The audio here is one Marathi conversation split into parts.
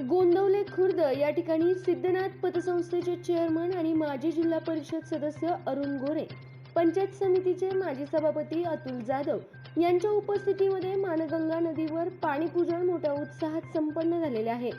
गोंदवले खुर्द या ठिकाणी सिद्धनाथ पतसंस्थेचे चेअरमन आणि माजी जिल्हा परिषद सदस्य अरुण गोरे पंचायत समितीचे माजी सभापती अतुल जाधव यांच्या उपस्थितीमध्ये मानगंगा नदीवर पाणीपूजन मोठ्या उत्साहात संपन्न झालेले आहे.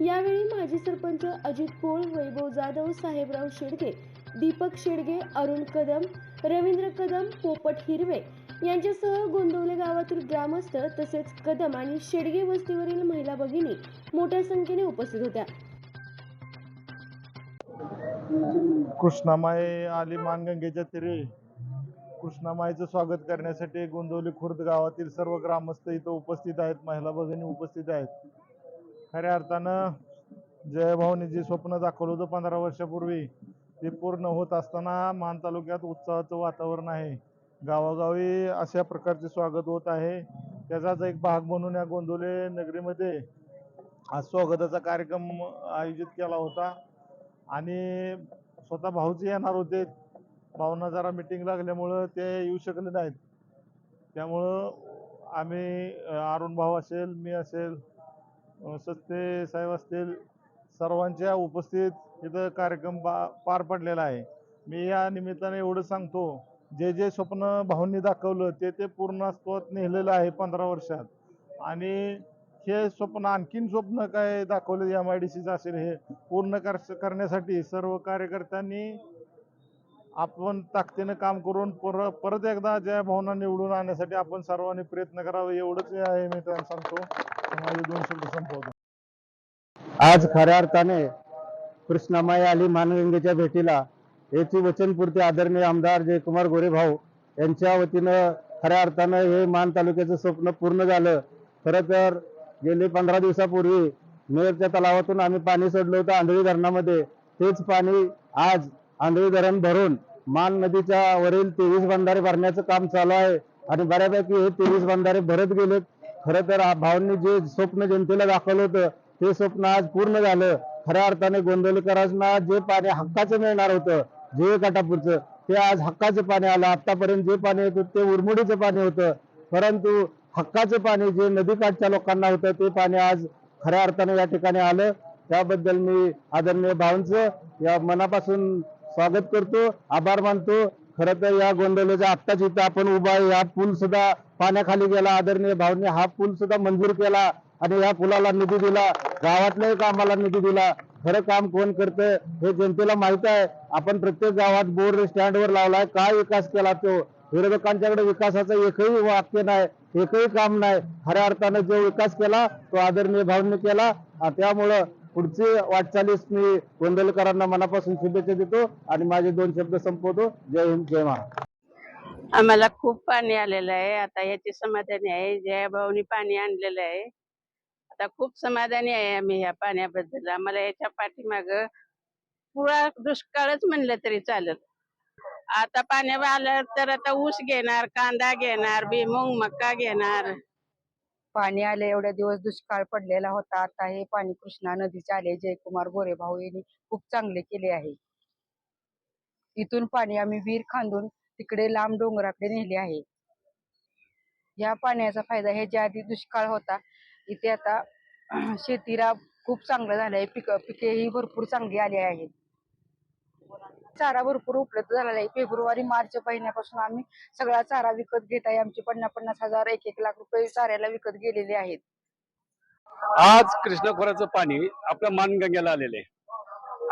यावेळी माजी सरपंच अजित पोळ वैभव जाधव साहेबराव शेडगे दीपक शेडगे अरुण कदम रवींद्र कदम पोपट हिरवे यांच्यासह गोंदवले गावातील ग्रामस्थ तसेच कदम आणि शेडगे वस्तीवरील महिला भगिनी मोठ्या संख्येने उपस्थित होत्या. कृष्णामाई आली मानगंगेच्या तिरे. कृष्णामाईचं स्वागत करण्यासाठी गोंदवली खुर्द गावातील सर्व ग्रामस्थ इथं उपस्थित आहेत. महिला भगिनी उपस्थित आहेत. खऱ्या अर्थानं जयभाऊने जे स्वप्न दाखवलं होतं पंधरा वर्षापूर्वी. ते पूर्ण होत असताना मान तालुक्यात उत्साहाचं वातावरण आहे. गावागावी अशा प्रकारचे स्वागत होत आहे. त्याचाच एक भाग म्हणून या गोंदवले नगरीमध्ये आज स्वागताचा कार्यक्रम आयोजित केला होता. आणि स्वतः भाऊच येणार होते. भाऊंना जरा मिटिंग लागल्यामुळं ते येऊ शकले नाहीत. त्यामुळं आम्ही अरुण भाऊ असेल मी असेल सत्ते साहेब असतील सर्वांच्या उपस्थित इथं कार्यक्रम पा पार पडलेला आहे. मी या निमित्ताने एवढं सांगतो जे जे स्वप्न भाऊंनी दाखवलं ते ते पूर्णत्वात नेलेलं आहे पंधरा वर्षात. आणि हे स्वप्न आणखीन स्वप्न काय दाखवलं एम आय डी सीचं असेल हे पूर्ण कर करण्यासाठी सर्व कार्यकर्त्यांनी आपण ताकदीनं काम करून पर परत एकदा ज्या भावना निवडून आणण्यासाठी आपण सर्वांनी प्रयत्न करावा एवढंच आहे मी त्यांना सांगतो. माझे दोन शब्द संपवतो. आज खऱ्या अर्थाने कृष्णामाई आली मानगंगेच्या भेटीला. याची वचनपूर्ती आदरणीय आमदार जयकुमार गोरेभाऊ यांच्या वतीनं खऱ्या अर्थानं हे मान तालुक्याचं स्वप्न पूर्ण झालं. खरं तर गेले पंधरा दिवसापूर्वी मेरच्या तलावातून आम्ही पाणी सोडलं होतं आंधळी धरणामध्ये. तेच पाणी आज आंधळी धरण भरून मान नदीच्या वरील तेवीस बंधारे भरण्याचं काम चालू आहे आणि बऱ्यापैकी हे तेवीस बंधारे भरत गेलेत. खरं तर भाऊंनी जे स्वप्न जनतेला दाखवलं होतं ते स्वप्न आज पूर्ण झालं. खऱ्या अर्थाने गोंदवलेकरांना जे पाणी हक्काचं मिळणार होतं जे काटापूरचं ते आज हक्काचं पाणी आलं आतापर्यंत जे पाणी होतं ते उरमुडीचं पाणी होतं. परंतु हक्काचं पाणी जे नदीकाठच्या लोकांना होतं ते पाणी आज खऱ्या अर्थाने या ठिकाणी आलं. त्याबद्दल मी आदरणीय भावांचं या मनापासून स्वागत करतो आभार मानतो. खरं तर या गोंदवलेच्या आत्ताच इथं आपण उभा आहे हा पूल सुद्धा पाण्याखाली गेला. आदरणीय भावनी हा पूल सुद्धा मंजूर केला आणि या पुलाला निधी दिला. गावातल्याही कामाला निधी दिला. खरं काम कोण करतंय हे जनतेला माहीत आहे. आपण प्रत्येक गावात बोर्ड स्टँडवर लावलाय. काय विकास केला तो? विरोधकांच्याकडे विकासाचं एकही वाक्य नाही एकही काम नाही. खऱ्या अर्थानं जो विकास केला तो आदरणीय भावने केला. त्यामुळं पुढची वाटचालीस मी गोंदलकरांना मनापासून शुभेच्छा देतो आणि माझे दोन शब्द संपवतो. जय हिंद जय महाराष्ट्र. आम्हाला खूप पाणी आलेलं आहे. आता याची समाधानी आहे. जया भाऊनी पाणी आणलेलं आहे. आता खूप समाधानी आहे आम्ही ह्या पाण्याबद्दल. आम्हाला याच्या पाठीमाग पुरा दुष्काळच म्हणलं तरी चालत आता पाण्या आलं तर आता ऊस घेणार कांदा घेणार भुईमुग मका घेणार. पाणी आले एवढ्या दिवस दुष्काळ पडलेला होता. आता हे पाणी कृष्णा नदीचे आले. जयकुमार गोरे भाऊ यांनी खूप चांगले केले आहे. इथून पाणी आम्ही विहीर खांदून तिकडे लांब डोंगराकडे नेले आहे. या पाण्याचा फायदा हे ज्या आधी दुष्काळ होता इथे आता शेतीला खूप चांगलं झालं आहे. पिक पिकेही भरपूर चांगली आली आहेत. चारा भरपूर उपलब्ध झालेला आहे. फेब्रुवारी मार्च महिन्यापासून आम्ही सगळा चारा विकत घेत आहे. आमचे पन्नास पन्नास हजार एक एक लाख रुपये चाऱ्याला विकत गेलेले आहेत. आज कृष्णखोऱ्याचं पाणी आपल्या मानगंगेला आलेलं आहे.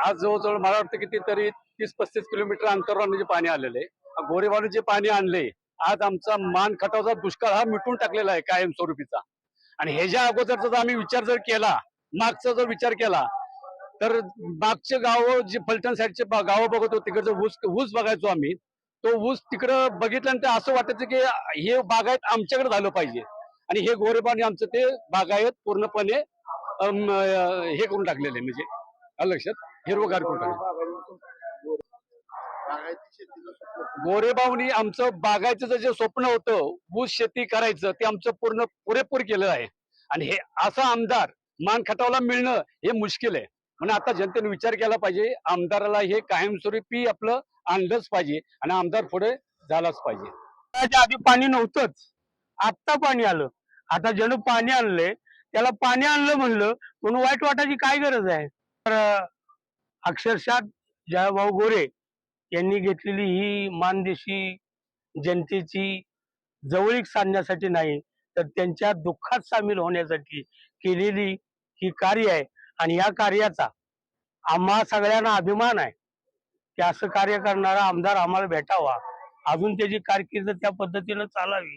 आज जवळजवळ मला वाटतं कितीतरी तीस पस्तीस किलोमीटर अंतरावर जे पाणी आलेले आहे. जे पाणी आणले आज आमचा मान खटावचा दुष्काळ हा मिटून टाकलेला आहे कायमस्वरूपीचा. आणि ह्याच्या अगोदरचा जर आम्ही विचार जर केला मागचा जर विचार केला तर मागचे गाव जे फलटण साईडचे गावं बघत तिकडचं ऊस ऊस बघायचो आम्ही तो ऊस तिकडं बघितल्यानंतर असं वाटायचं की हे बागायत आमच्याकडे झालं पाहिजे. आणि हे गोरेबाने आमचं ते बागायत पूर्णपणे हे करून टाकलेले म्हणजे लक्षात? हिरवगार करून टाकले गोरेबावनी आमचं बागायचं जे स्वप्न होतं ऊस शेती करायचं ते आमचं पूर्ण पुरेपूर केलं आहे. आणि हे असा आमदार मान खटावला मिळणं हे मुश्किल आहे. म्हणून आता जनतेने विचार केला पाहिजे. आमदाराला हे कायमस्वरूपी आपलं आणलंच पाहिजे आणि आमदार पुढे झालाच पाहिजे. आधी पाणी नव्हतंच. आत्ता पाणी आलं. आता ज्यानं पाणी आणलंय त्याला पाणी आणलं म्हणलं म्हणून वाईट वाटायची काय गरज आहे? तर अक्षरशः जयभाऊ गोरे यांनी घेतलेली ही मानदेशी जनतेची जवळीक साधण्यासाठी नाही तर त्यांच्या दुःखात सामील होण्यासाठी केलेली ही कार्य आहे. आणि या कार्याचा आम्हा सगळ्यांना अभिमान आहे की असं कार्य करणारा आमदार आम्हाला भेटावा. अजून त्याची कारकीर्द त्या पद्धतीनं चालावी.